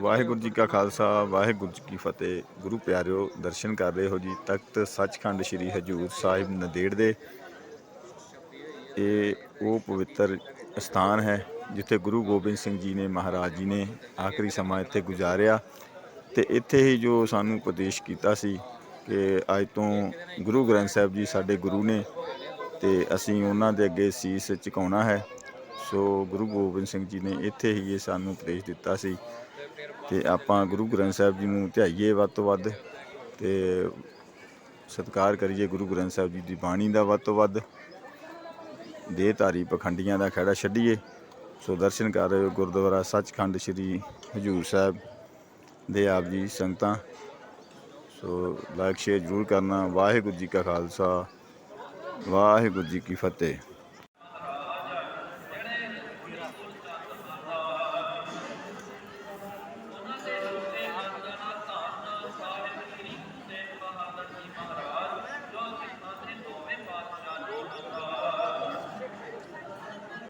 ਵਾਹਿਗੁਰੂ ਜੀ ਕਾ ਖਾਲਸਾ, ਵਾਹਿਗੁਰੂ ਜੀ ਕੀ ਫਤਿਹ। ਗੁਰੂ ਪਿਆਰਿਓ, ਦਰਸ਼ਨ ਕਰ ਰਹੇ ਹੋ ਜੀ ਤਖਤ ਸੱਚਖੰਡ ਸ੍ਰੀ ਹਜੂਰ ਸਾਹਿਬ ਨੰਦੇੜ ਦੇ। ਇਹ ਉਹ ਪਵਿੱਤਰ ਸਥਾਨ ਹੈ ਜਿੱਥੇ ਗੁਰੂ ਗੋਬਿੰਦ ਸਿੰਘ ਜੀ ਨੇ ਮਹਾਰਾਜ ਜੀ ਨੇ ਆਖਰੀ ਸਮਾਂ ਇੱਥੇ ਗੁਜ਼ਾਰਿਆ। ਤੇ ਇੱਥੇ ਹੀ ਜੋ ਸਾਨੂੰ ਉਪਦੇਸ਼ ਕੀਤਾ ਸੀ ਕਿ ਅੱਜ ਤੋਂ ਗੁਰੂ ਗ੍ਰੰਥ ਸਾਹਿਬ ਜੀ ਸਾਡੇ ਗੁਰੂ ਨੇ ਤੇ ਅਸੀਂ ਉਹਨਾਂ ਦੇ ਅੱਗੇ ਸੀਸ ਝੁਕਾਉਣਾ ਹੈ। ਸੋ ਗੁਰੂ ਗੋਬਿੰਦ ਸਿੰਘ ਜੀ ਨੇ ਇੱਥੇ ਹੀ ਇਹ ਸਾਨੂੰ ਉਪਦੇਸ਼ ਦਿੱਤਾ ਸੀ। ਤੇ ਆਪਾਂ ਗੁਰੂ ਗ੍ਰੰਥ ਸਾਹਿਬ ਜੀ ਨੂੰ ਧਿਆਈਏ ਵੱਧ ਤੋਂ ਵੱਧ ਤੇ ਸਤਿਕਾਰ ਕਰੀਏ ਗੁਰੂ ਗ੍ਰੰਥ ਸਾਹਿਬ ਜੀ ਦੀ ਬਾਣੀ ਦਾ ਵੱਧ ਤੋਂ ਵੱਧ। ਦੇ ਧਾਰੀ ਪਖੰਡੀਆਂ ਦਾ ਖੜਾ ਛੱਡੀਏ। ਸੋ ਦਰਸ਼ਨ ਕਰ ਰਹੇ ਹੋ ਗੁਰਦੁਆਰਾ ਸੱਚਖੰਡ ਸ੍ਰੀ ਹਜੂਰ ਸਾਹਿਬ ਦੇ ਆਪ ਜੀ ਸੰਗਤਾਂ। ਸੋ ਲਾਈਕ ਸ਼ੇਅਰ ਜ਼ਰੂਰ ਕਰਨਾ। ਵਾਹਿਗੁਰੂ ਜੀ ਕਾ ਖਾਲਸਾ, ਵਾਹਿਗੁਰੂ ਜੀ ਕੀ ਫਤਿਹ।